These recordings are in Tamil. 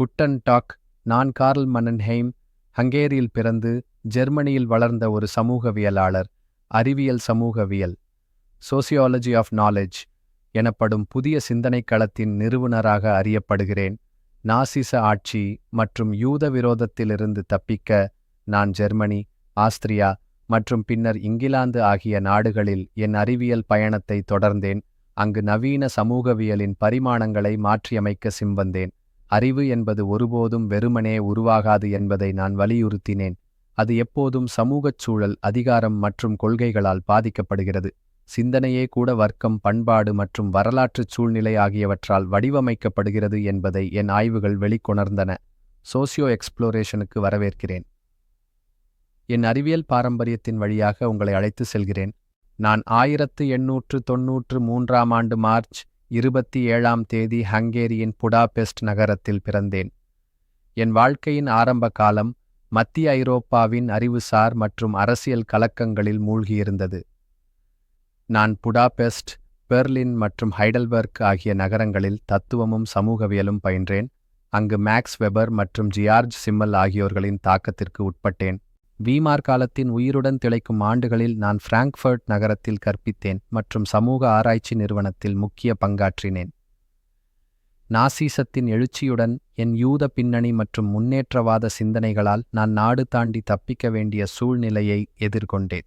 குட்டன் டாக் நான் கார்ல் மன்னன்ஹெய்ம் ஹங்கேரியில் பிறந்து ஜெர்மனியில் வளர்ந்த ஒரு சமூகவியலாளர் அறிவியல் சமூகவியல் சோசியாலஜி ஆஃப் நாலேஜ் எனப்படும் புதிய சிந்தனைக் களத்தின் நிறுவனராக அறியப்படுகிறேன். நாசிச ஆட்சி மற்றும் யூத விரோதத்திலிருந்து தப்பிக்க நான் ஜெர்மனி ஆஸ்திரியா மற்றும் பின்னர் இங்கிலாந்து ஆகிய நாடுகளில் என் அறிவியல் பயணத்தை தொடர்ந்தேன். அங்கு நவீன சமூகவியலின் பரிமாணங்களை மாற்றியமைக்க சிம்பந்தேன் அறிவு என்பது ஒருபோதும் வெறுமனே உருவாகாது என்பதை நான் வலியுறுத்தினேன். அது எப்போதும் சமூகச் சூழல் அதிகாரம் மற்றும் கொள்கைகளால் பாதிக்கப்படுகிறது. சிந்தனையே கூட வர்க்கம் பண்பாடு மற்றும் வரலாற்றுச் சூழ்நிலை ஆகியவற்றால் வடிவமைக்கப்படுகிறது என்பதை என் ஆய்வுகள் வெளிக்கொணர்ந்தன. சோசியோ எக்ஸ்ப்ளோரேஷனுக்கு வரவேற்கிறேன். என் அறிவியல் பாரம்பரியத்தின் வழியாக உங்களை அழைத்து செல்கிறேன். நான் ஆயிரத்து எண்ணூற்று தொன்னூற்று மூன்றாம் ஆண்டு மார்ச் இருபத்தி ஏழாம் தேதி ஹங்கேரியின் புடாபெஸ்ட் நகரத்தில் பிறந்தேன். என் வாழ்க்கையின் ஆரம்ப காலம் மத்திய ஐரோப்பாவின் அறிவுசார் மற்றும் அரசியல் கலக்கங்களில் மூழ்கியிருந்தது. நான் புடாபெஸ்ட் பெர்லின் மற்றும் ஹைடல்பர்க் ஆகிய நகரங்களில் தத்துவமும் சமூகவியலும் பயின்றேன். அங்கு மேக்ஸ் வெபர் மற்றும் ஜியார்ஜ் சிம்மல் ஆகியோர்களின் தாக்கத்திற்கு உட்பட்டேன். வீமார் காலத்தின் உயிருடன் திளைக்கும் ஆண்டுகளில் நான் பிராங்க்ஃபர்ட் நகரத்தில் கற்பித்தேன் மற்றும் சமூக ஆராய்ச்சி நிறுவனத்தில் முக்கிய பங்காற்றினேன். நாசீசத்தின் எழுச்சியுடன் என் யூத பின்னணி மற்றும் முன்னேற்றவாத சிந்தனைகளால் நான் நாடு தாண்டி தப்பிக்க வேண்டிய சூழ்நிலையை எதிர்கொண்டேன்.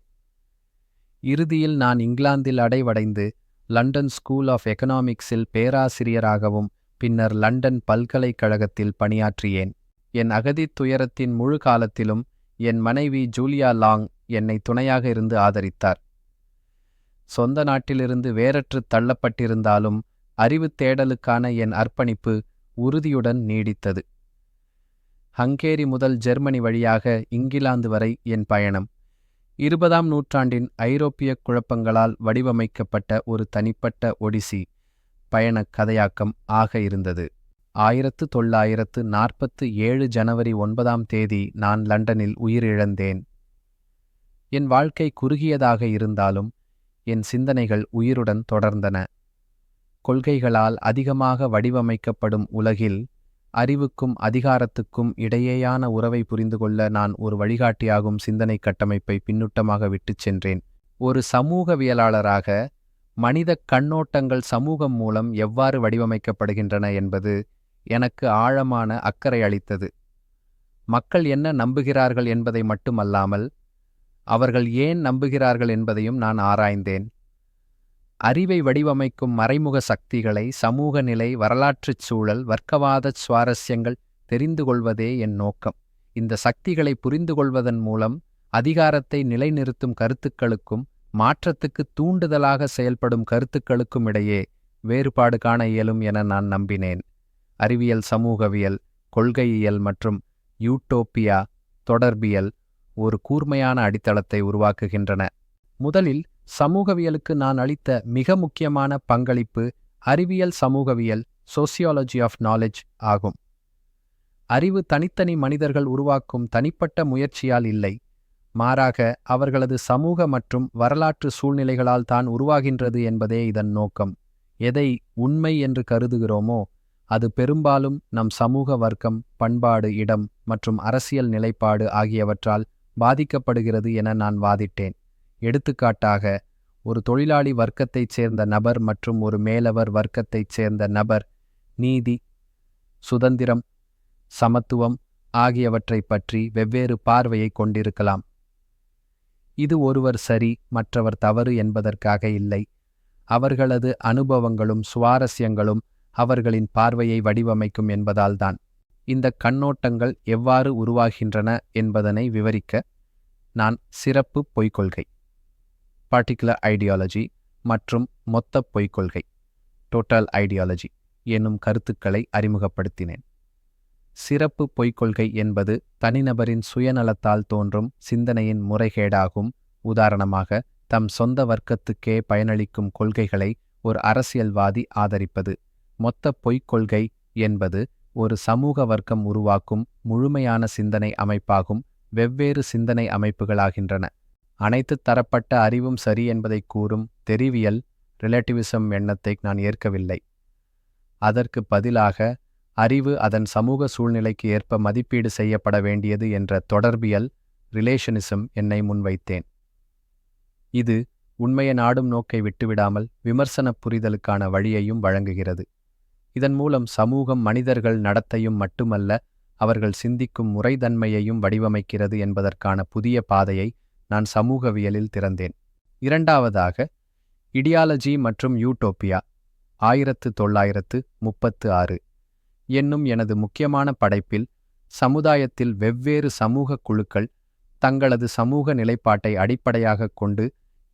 இறுதியில் நான் இங்கிலாந்தில் அடைவடைந்து லண்டன் ஸ்கூல் ஆஃப் எக்கனாமிக்ஸில் பேராசிரியராகவும் பின்னர் லண்டன் பல்கலைக்கழகத்தில் பணியாற்றியேன். என் அகதித் துயரத்தின் முழு காலத்திலும் என் மனைவி ஜூலியா லாங் என்னை துணையாக இருந்து ஆதரித்தார். சொந்த நாட்டிலிருந்து வேறற்று தள்ளப்பட்டிருந்தாலும் அறிவு தேடலுக்கான என் அர்ப்பணிப்பு உறுதியுடன் நீடித்தது. ஹங்கேரி முதல் ஜெர்மனி வழியாக இங்கிலாந்து வரை என் பயணம். இருபதாம் நூற்றாண்டின் ஐரோப்பிய குழப்பங்களால் வடிவமைக்கப்பட்ட ஒரு தனிப்பட்ட ஒடிசி பயணக் கதையாக்கம் ஆக இருந்தது. ஆயிரத்து தொள்ளாயிரத்து நாற்பத்து ஏழு ஜனவரி ஒன்பதாம் தேதி நான் லண்டனில் உயிரிழந்தேன். என் வாழ்க்கை குறுகியதாக இருந்தாலும் என் சிந்தனைகள் உயிருடன் தொடர்ந்தன. கொள்கைகளால் அதிகமாக வடிவமைக்கப்படும் உலகில் அறிவுக்கும் அதிகாரத்துக்கும் இடையேயான உறவை புரிந்து கொள்ள நான் ஒரு வழிகாட்டியாகும் சிந்தனை கட்டமைப்பை பின்னூட்டமாக விட்டுச் சென்றேன். ஒரு சமூகவியலாளராக மனித கண்ணோட்டங்கள் சமூகம் மூலம் எவ்வாறு வடிவமைக்கப்படுகின்றன என்பது எனக்கு ஆழமான அக்கறை அளித்தது. மக்கள் என்ன நம்புகிறார்கள் என்பதை மட்டுமல்லாமல் அவர்கள் ஏன் நம்புகிறார்கள் என்பதையும் நான் ஆராய்ந்தேன். அறிவை வடிவமைக்கும் மறைமுக சக்திகளை சமூக நிலை வரலாற்றுச் சூழல் வர்க்கவாத சுவாரஸ்யங்கள் தெரிந்து கொள்வதே என் நோக்கம். இந்த சக்திகளை புரிந்து கொள்வதன் மூலம் அதிகாரத்தை நிலைநிறுத்தும் கருத்துக்களுக்கும் மாற்றத்துக்கு தூண்டுதலாக செயல்படும் கருத்துக்களுக்கும் இடையே வேறுபாடு காண இயலும் என நான் நம்பினேன். அறிவியல் சமூகவியல் கொள்கையியல் மற்றும் யூட்டோப்பியா தொடர்பியல் ஒரு கூர்மையான அடித்தளத்தை உருவாக்குகின்றன. முதலில் சமூகவியலுக்கு நான் அளித்த மிக முக்கியமான பங்களிப்பு அறிவியல் சமூகவியல் சோசியாலஜி ஆஃப் நாலேஜ் ஆகும். அறிவு தனித்தனி மனிதர்கள் உருவாக்கும் தனிப்பட்ட முயற்சியால் இல்லை. மாறாக அவர்களது சமூக மற்றும் வரலாற்று சூழ்நிலைகளால் தான் உருவாகின்றது என்பதே இதன் நோக்கம். எதை உண்மை என்று கருதுகிறோமோ அது பெரும்பாலும் நம் சமூக வர்க்கம் பண்பாடு இடம் மற்றும் அரசியல் நிலைப்பாடு ஆகியவற்றால் பாதிக்கப்படுகிறது என நான் வாதிட்டேன். எடுத்துக்காட்டாக ஒரு தொழிலாளி வர்க்கத்தைச் சேர்ந்த நபர் மற்றும் ஒரு மேலவர் வர்க்கத்தைச் சேர்ந்த நபர் நீதி சுதந்திரம் சமத்துவம் ஆகியவற்றைப் பற்றி வெவ்வேறு பார்வையை கொண்டிருக்கலாம். இது ஒருவர் சரி மற்றவர் தவறு என்பதற்காக இல்லை. அவர்களது அனுபவங்களும் சுவாரஸ்யங்களும் அவர்களின் பார்வையை வடிவமைக்கும் என்பதால்தான். இந்த கண்ணோட்டங்கள் எவ்வாறு உருவாகின்றன என்பதனை விவரிக்க நான் சிறப்பு பொய்க்கொள்கை பார்ட்டிகுலர் ஐடியாலஜி மற்றும் மொத்த பொய்க்கொள்கை டோட்டல் ஐடியாலஜி என்னும் கருத்துக்களை அறிமுகப்படுத்தினேன். சிறப்பு பொய்க்கொள்கை என்பது தனிநபரின் சுயநலத்தால் தோன்றும் சிந்தனையின் முறைகேடாகும். உதாரணமாக தம் சொந்த வர்க்கத்துக்கே பயனளிக்கும் கொள்கைகளை ஒரு அரசியல்வாதி ஆதரிப்பது. மொத்த பொய்க்கொள்கை என்பது ஒரு சமூக வர்க்கம் உருவாக்கும் முழுமையான சிந்தனை அமைப்பாகும் வெவ்வேறு சிந்தனை அமைப்புகளாகின்றன. அனைத்து தரப்பட்ட அறிவும் சரி என்பதை கூறும் தெரிவியல் ரிலேட்டிவிசம் எண்ணத்தை நான் ஏற்கவில்லை. அதற்கு பதிலாக அறிவு அதன் சமூக சூழ்நிலைக்கு ஏற்ப மதிப்பீடு செய்யப்பட வேண்டியது என்ற தொடர்பியல் ரிலேஷனிசம் என்னை முன்வைத்தேன். இது உண்மையை நாடும் நோக்கை விட்டுவிடாமல் விமர்சனப் புரிதலுக்கான வழியையும் வழங்குகிறது. இதன் மூலம் சமூகம் மனிதர்கள் நடத்தையும் மட்டுமல்ல அவர்கள் சிந்திக்கும் முறைதன்மையையும் வடிவமைக்கிறது என்பதற்கான புதிய பாதையை நான் சமூகவியலில் திறந்தேன். இரண்டாவதாக இடியாலஜி மற்றும் யூட்டோப்பியா ஆயிரத்து தொள்ளாயிரத்து முப்பத்து ஆறு என்னும் எனது முக்கியமான படைப்பில் சமுதாயத்தில் வெவ்வேறு சமூக குழுக்கள் தங்களது சமூக நிலைப்பாட்டை அடிப்படையாகக் கொண்டு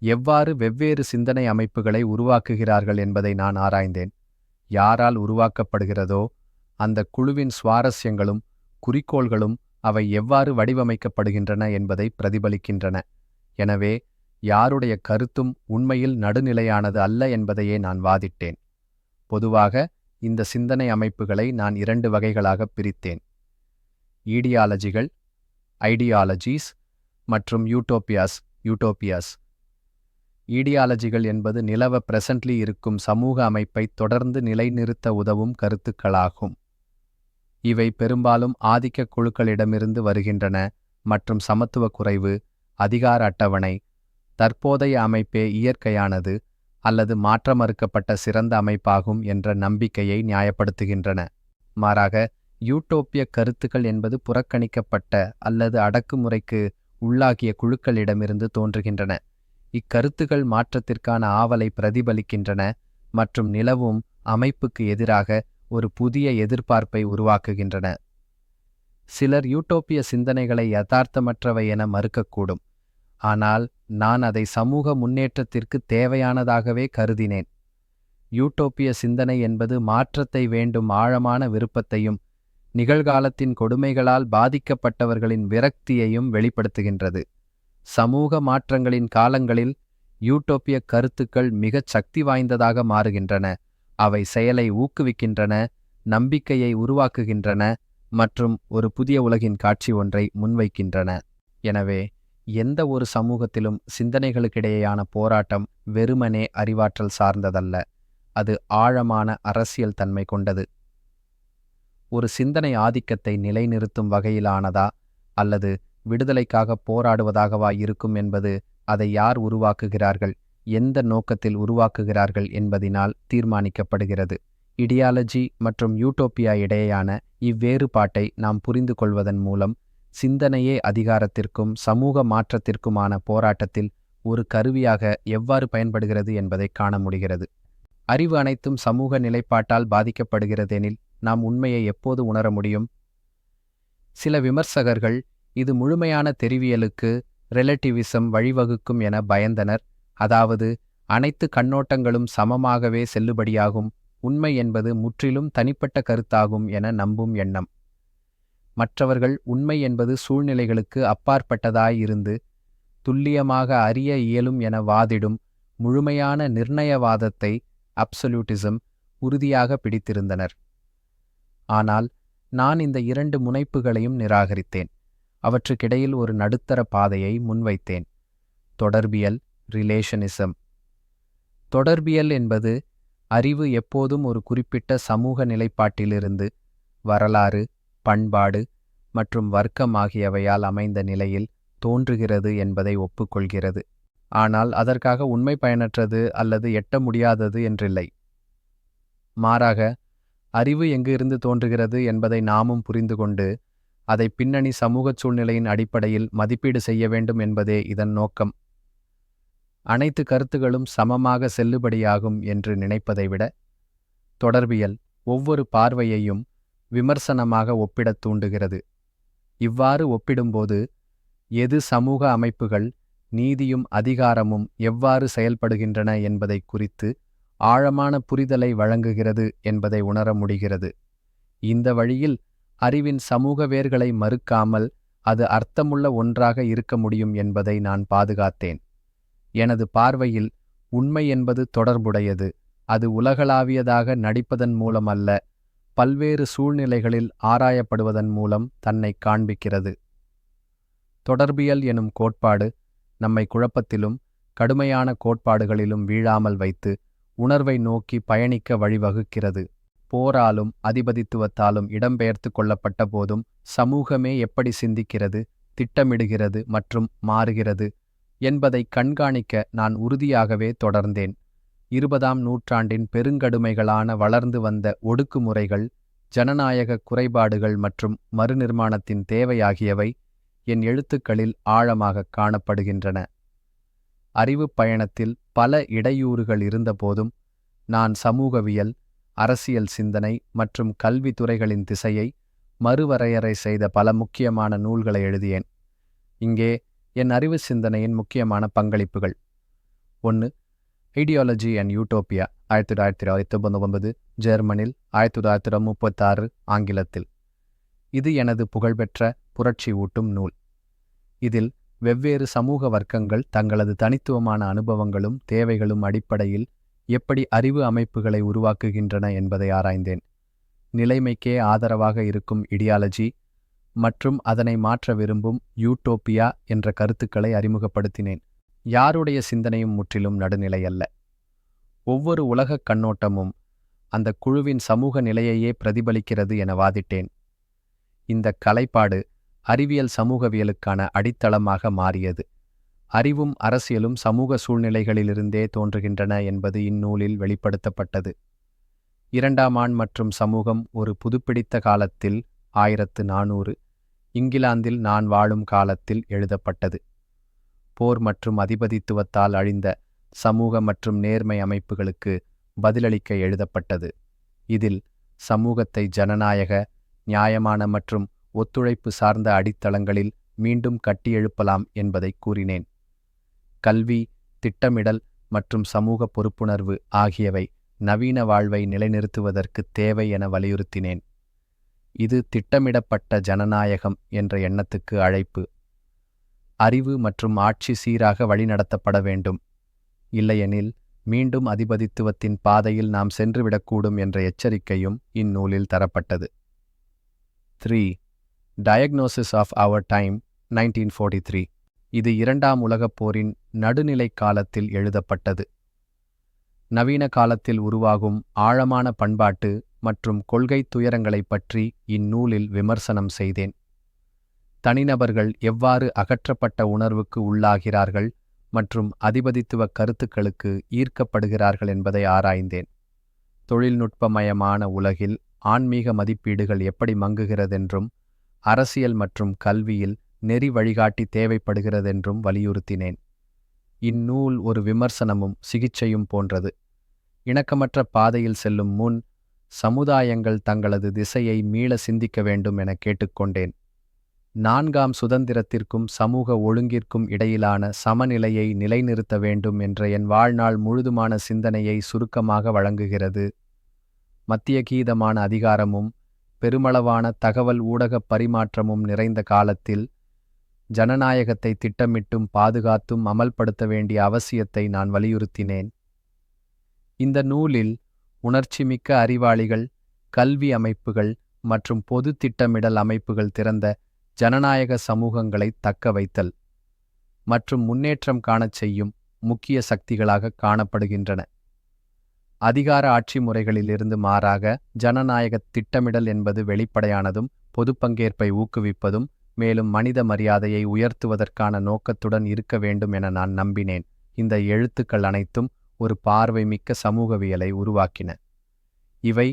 எவ்வாறு வெவ்வேறு சிந்தனை அமைப்புகளை உருவாக்குகிறார்கள் என்பதை நான் ஆராய்ந்தேன். யாரால் உருவாக்கப்படுகிறதோ அந்த குழுவின் சுவாரஸ்யங்களும் குறிக்கோள்களும் அவை எவ்வாறு வடிவமைக்கப்படுகின்றன என்பதை பிரதிபலிக்கின்றன. எனவே யாருடைய கருத்தும் உண்மையில் நடுநிலையானது அல்ல என்பதையே நான் வாதிட்டேன். பொதுவாக இந்த சிந்தனை அமைப்புகளை நான் இரண்டு வகைகளாக பிரித்தேன். ஈடியாலஜிகள் ஐடியாலஜீஸ் மற்றும் யூட்டோப்பியாஸ் யூட்டோப்பியாஸ். ஈடியாலஜிகள் என்பது நிலவ பிரசன்ட்லி இருக்கும் சமூக அமைப்பை தொடர்ந்து நிலைநிறுத்த உதவும் கருத்துக்களாகும். இவை பெரும்பாலும் ஆதிக்க குழுக்களிடமிருந்து வருகின்றன மற்றும் சமத்துவ குறைவு அதிகார அட்டவணை தற்போதைய அமைப்பே இயற்கையானது அல்லது மாற்றமறுக்கப்பட்ட சிறந்த அமைப்பாகும் என்ற நம்பிக்கையை நியாயப்படுத்துகின்றன. மாறாக யூட்டோப்பிய கருத்துக்கள் என்பது புறக்கணிக்கப்பட்ட அல்லது அடக்குமுறைக்கு உள்ளாகிய குழுக்களிடமிருந்து தோன்றுகின்றன. இக்கருத்துகள் மாற்றத்திற்கான ஆவலை பிரதிபலிக்கின்றன மற்றும் நிலவும் அமைப்புக்கு எதிராக ஒரு புதிய எதிர்பார்ப்பை உருவாக்குகின்றன. சிலர் யூட்டோப்பிய சிந்தனைகளை யதார்த்தமற்றவை என மறுக்கக்கூடும். ஆனால் நான் அதை சமூக முன்னேற்றத்திற்கு தேவையானதாகவே கருதினேன். யூட்டோப்பிய சிந்தனை என்பது மாற்றத்தை வேண்டும் ஆழமான விருப்பத்தையும் நிகழ்காலத்தின் கொடுமைகளால் பாதிக்கப்பட்டவர்களின் விரக்தியையும் வெளிப்படுத்துகின்றது. சமூக மாற்றங்களின் காலங்களில் யூட்டோப்பிய கருத்துக்கள் மிகச் சக்தி வாய்ந்ததாக மாறுகின்றன. அவை செயலை ஊக்குவிக்கின்றன நம்பிக்கையை உருவாக்குகின்றன மற்றும் ஒரு புதிய உலகின் காட்சி ஒன்றை முன்வைக்கின்றன. எனவே எந்த ஒரு சமூகத்திலும் சிந்தனைகளுக்கிடையேயான போராட்டம் வெறுமனே அறிவாற்றல் சார்ந்ததல்ல. அது ஆழமான அரசியல் தன்மை கொண்டது. ஒரு சிந்தனை ஆதிக்கத்தை நிலைநிறுத்தும் வகையிலானதா அல்லது விடுதலைக்காக போராடுவதாகவா இருக்கும் என்பது அதை யார் உருவாக்குகிறார்கள்? எந்த நோக்கத்தில் உருவாக்குகிறார்கள் என்பதினால் தீர்மானிக்கப்படுகிறது. இடியாலஜி மற்றும் யூட்டோப்பியா இடையேயான இவ்வேறுபாட்டை நாம் புரிந்து கொள்வதன் மூலம் சிந்தனையே அதிகாரத்திற்கும் சமூக மாற்றத்திற்குமான போராட்டத்தில் ஒரு கருவியாக எவ்வாறு பயன்படுகிறது என்பதை காண முடிகிறது. அறிவு அனைத்தும் சமூக நிலைப்பாட்டால் பாதிக்கப்படுகிறதெனில் நாம் உண்மையை எப்போது உணர முடியும்? சில விமர்சகர்கள் இது முழுமையான தெரிவியலுக்கு ரிலேட்டிவிசம் வழிவகுக்கும் என பயந்தனர். அதாவது அனைத்து கண்ணோட்டங்களும் சமமாகவே செல்லுபடியாகும். உண்மை என்பது முற்றிலும் தனிப்பட்ட கருத்தாகும் என நம்பும் எண்ணம். மற்றவர்கள் உண்மை என்பது சூழ்நிலைகளுக்கு அப்பாற்பட்டதாயிருந்து துல்லியமாக அறிய இயலும் என வாதிடும் முழுமையான நிர்ணயவாதத்தை அப்சல்யூட்டிசம் உறுதியாக பிடித்திருந்தனர். ஆனால் நான் இந்த இரண்டு முனைப்புகளையும் நிராகரித்தேன். அவற்றுக்கிடையில் ஒரு நடுத்தர பாதையை முன்வைத்தேன். தொடர்பியல் ரிலேஷனிசம். தொடர்பியல் என்பது அறிவு எப்போதும் ஒரு குறிப்பிட்ட சமூக நிலைப்பாட்டிலிருந்து வரலாறு பண்பாடு மற்றும் வர்க்கம் ஆகியவையால் அமைந்த நிலையில் தோன்றுகிறது என்பதை ஒப்புக்கொள்கிறது. ஆனால் அதற்காக உண்மை பயனற்றது அல்லது எட்ட முடியாதது என்றில்லை. மாறாக அறிவு எங்கிருந்து தோன்றுகிறது என்பதை நாமும் புரிந்து கொண்டு அதை பின்னணி சமூகச் சூழ்நிலையின் அடிப்படையில் மதிப்பீடு செய்ய வேண்டும் என்பதே இதன் நோக்கம். அனைத்து கருத்துகளும் சமமாக செல்லுபடியாகும் என்று நினைப்பதை விட தொடர்பியல் ஒவ்வொரு பார்வையையும் விமர்சனமாக ஒப்பிடத் தூண்டுகிறது. இவ்வாறு ஒப்பிடும்போது எது சமூக அமைப்புகள் நீதியும் அதிகாரமும் எவ்வாறு செயல்படுகின்றன என்பதை குறித்து ஆழமான புரிதலை வழங்குகிறது என்பதை உணர முடிகிறது. இந்த வழியில் அறிவின் சமூக வேர்களை மறுக்காமல் அது அர்த்தமுள்ள ஒன்றாக இருக்க முடியும் என்பதை நான் பாதுகாத்தேன். எனது பார்வையில் உண்மை என்பது தொடர்புடையது. அது உலகளாவியதாக நடிப்பதன் மூலம் அல்ல பல்வேறு சூழ்நிலைகளில் ஆராயப்படுவதன் மூலம் தன்னை காண்பிக்கிறது. தொடர்பியல் எனும் கோட்பாடு நம்மை குழப்பத்திலும் கடுமையான கோட்பாடுகளிலும் வீழாமல் வைத்து உணர்வை நோக்கி பயணிக்க வழிவகுக்கிறது. போராலும் அதிபதித்துவத்தாலும் இடம்பெயர்த்து கொள்ளப்பட்ட போதும் சமூகமே எப்படி சிந்திக்கிறது திட்டமிடுகிறது மற்றும் மாறுகிறது என்பதை கண்காணிக்க நான் உறுதியாகவே தொடர்ந்தேன். இருபதாம் நூற்றாண்டின் பெருங்கடுமைகளான வளர்ந்து வந்த ஒடுக்குமுறைகள் ஜனநாயக குறைபாடுகள் மற்றும் மறுநிர்மாணத்தின் தேவையாகியவை என் எழுத்துக்களில் ஆழமாக காணப்படுகின்றன. அறிவுப் பயணத்தில் பல இடையூறுகள் இருந்தபோதும் நான் சமூகவியல் அரசியல் சிந்தனை மற்றும் கல்வித்துறைகளின் திசையை மறுவரையறை செய்த பல முக்கியமான நூல்களை எழுதியேன். இங்கே என் அறிவு சிந்தனையின் முக்கியமான பங்களிப்புகள். ஒன்று ஐடியாலஜி அண்ட் யூட்டோப்பியா ஆயிரத்தி தொள்ளாயிரத்தி தொள்ளாயிரத்தி ஒன்பது ஜெர்மனில் ஆயிரத்தி தொள்ளாயிரத்தி முப்பத்தாறு ஆங்கிலத்தில். இது எனது புகழ்பெற்ற புரட்சி ஊட்டும் நூல். இதில் வெவ்வேறு சமூக வர்க்கங்கள் தங்களது தனித்துவமான அனுபவங்களும் தேவைகளும் அடிப்படையில் எப்படி அறிவு அமைப்புகளை உருவாக்குகின்றன என்பதை ஆராய்ந்தேன். நிலைமைக்கே ஆதரவாக இருக்கும் இடியாலஜி மற்றும் அதனை மாற்ற விரும்பும் யூட்டோப்பியா என்ற கருத்துக்களை அறிமுகப்படுத்தினேன். யாருடைய சிந்தனையும் முற்றிலும் நடுநிலை அல்ல. ஒவ்வொரு உலகக் கண்ணோட்டமும் அந்த குழுவின் சமூக நிலையையே பிரதிபலிக்கிறது என வாதிட்டேன். இந்த கலைப்பாடு அறிவியல் சமூகவியலுக்கான அடித்தளமாக மாறியது. அறிவும் அரசியலும் சமூக சூழ்நிலைகளிலிருந்தே தோன்றுகின்றன என்பது இந்நூலில் வெளிப்படுத்தப்பட்டது. இரண்டாம் ஆண் மற்றும் சமூகம் ஒரு புதுப்பிடித்த காலத்தில் ஆயிரத்து நானூறு இங்கிலாந்தில் நான் வாழும் காலத்தில் எழுதப்பட்டது. போர் மற்றும் அதிபதித்துவத்தால் அழிந்த சமூக மற்றும் நேர்மை அமைப்புகளுக்கு பதிலளிக்க எழுதப்பட்டது. இதில் சமூகத்தை ஜனநாயக நியாயமான மற்றும் ஒத்துழைப்பு சார்ந்த அடித்தளங்களில் மீண்டும் கட்டியெழுப்பலாம் என்பதை கூறினேன். கல்வி திட்டமிடல் மற்றும் சமூக பொறுப்புணர்வு ஆகியவை நவீன வாழ்வை நிலைநிறுத்துவதற்கு தேவை என வலியுறுத்தினேன். இது திட்டமிடப்பட்ட ஜனநாயகம் என்ற எண்ணத்துக்கு அழைப்பு. அறிவு மற்றும் ஆட்சி சீராக வழிநடத்தப்பட வேண்டும். இல்லையெனில் மீண்டும் அதிபதித்துவத்தின் பாதையில் நாம் சென்றுவிடக்கூடும் என்ற எச்சரிக்கையும் இந்நூலில் தரப்பட்டது. Three. Diagnosis of our time nineteen forty three இது இரண்டாம் உலகப் போரின் நடுநிலை காலத்தில் எழுதப்பட்டது. நவீன காலத்தில் உருவாகும் ஆழமான பண்பாட்டு மற்றும் கொள்கை துயரங்களைப் பற்றி இந்நூலில் விமர்சனம் செய்தேன். தனிநபர்கள் எவ்வாறு அகற்றப்பட்ட உணர்வுக்கு உள்ளாகிறார்கள் மற்றும் அதிபதித்துவ கருத்துக்களுக்கு ஈர்க்கப்படுகிறார்கள் என்பதை ஆராய்ந்தேன். தொழில்நுட்பமயமான உலகில் ஆன்மீக மதிப்பீடுகள் எப்படி மங்குகிறதென்றும் அரசியல் மற்றும் கல்வியில் நெறி வழிகாட்டி தேவைப்படுகிறதென்றும் வலியுறுத்தினேன். இந்நூல் ஒரு விமர்சனமும் சிகிச்சையும் போன்றது. இணக்கமற்ற பாதையில் செல்லும் முன் சமுதாயங்கள் தங்களது திசையை மீள சிந்திக்க வேண்டும் என கேட்டுக்கொண்டேன். நான்காம் சுதந்திரத்திற்கும் சமூக ஒழுங்கிற்கும் இடையிலான சமநிலையை நிலைநிறுத்த வேண்டும் என்ற என் வாழ்நாள் முழுதுமான சிந்தனையை சுருக்கமாக வழங்குகிறது. மத்திய கீதமான அதிகாரமும் பெருமளவான தகவல் ஊடகப் பரிமாற்றமும் நிறைந்த காலத்தில் ஜனநாயகத்தை திட்டமிட்டும் பாதுகாத்தும் அமல்படுத்த வேண்டிய அவசியத்தை நான் வலியுறுத்தினேன். இந்த நூலில் உணர்ச்சிமிக்க அறிவாளிகள் கல்வி அமைப்புகள் மற்றும் பொது திட்டமிடல் அமைப்புகள் திறந்த ஜனநாயக சமூகங்களை தக்க வைத்தல் மற்றும் முன்னேற்றம் காணச் செய்யும் முக்கிய சக்திகளாக காணப்படுகின்றன. அதிகார ஆட்சி முறைகளிலிருந்து மாறாக ஜனநாயக திட்டமிடல் என்பது வெளிப்படையானதும் பொது பங்கேற்பை ஊக்குவிப்பதும் மேலும் மனித மரியாதையை உயர்த்துவதற்கான நோக்கத்துடன் இருக்க வேண்டும் என நான் நம்பினேன். இந்த எழுத்துக்கள் அனைத்தும் ஒரு பார்வை மிக்க சமூகவியலை உருவாக்கின. இவை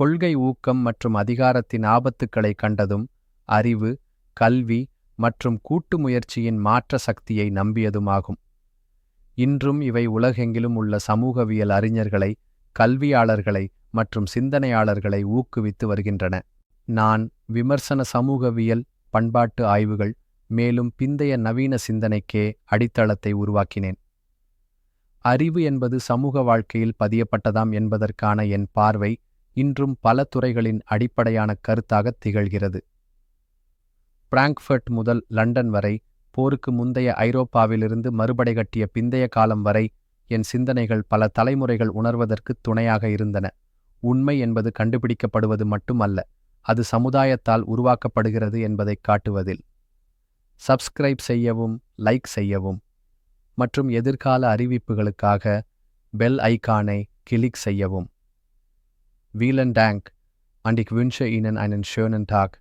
கொள்கை ஊக்கம் மற்றும் அதிகாரத்தின் ஆபத்துக்களை கண்டதும் அறிவு கல்வி மற்றும் கூட்டு முயற்சியின் மாற்ற சக்தியை நம்பியதுமாகும். இன்றும் இவை உலகெங்கிலும் உள்ள சமூகவியல் அறிஞர்களை கல்வியாளர்களை மற்றும் சிந்தனையாளர்களை ஊக்குவித்து வருகின்றன. நான் விமர்சன சமூகவியல் பண்பாட்டு ஆய்வுகள் மேலும் பிந்தைய நவீன சிந்தனைக்கே அடித்தளத்தை உருவாக்கினேன். அறிவு என்பது சமூக வாழ்க்கையில் பதியப்பட்டதாம் என்பதற்கான என் பார்வை இன்றும் பல துறைகளின் அடிப்படையான கருத்தாக திகழ்கிறது. பிராங்க்ஃபர்ட் முதல் லண்டன் வரை போருக்கு முந்தைய ஐரோப்பாவிலிருந்து மறுபடை கட்டிய பிந்தைய காலம் வரை என் சிந்தனைகள் பல தலைமுறைகள் உணர்வதற்கு துணையாக இருந்தன. உண்மை என்பது கண்டுபிடிக்கப்படுவது மட்டுமல்ல. அது சமுதாயத்தால் உருவாக்கப்படுகிறது என்பதைக் காட்டுவதில். சப்ஸ்கிரைப் செய்யவும் லைக் செய்யவும் மற்றும் எதிர்கால அறிவிப்புகளுக்காக பெல் ஐகானை கிளிக் செய்யவும். வீலன் டேங்க் அண்ட் und ich wünsche Ihnen அண்ட் schönen டாக்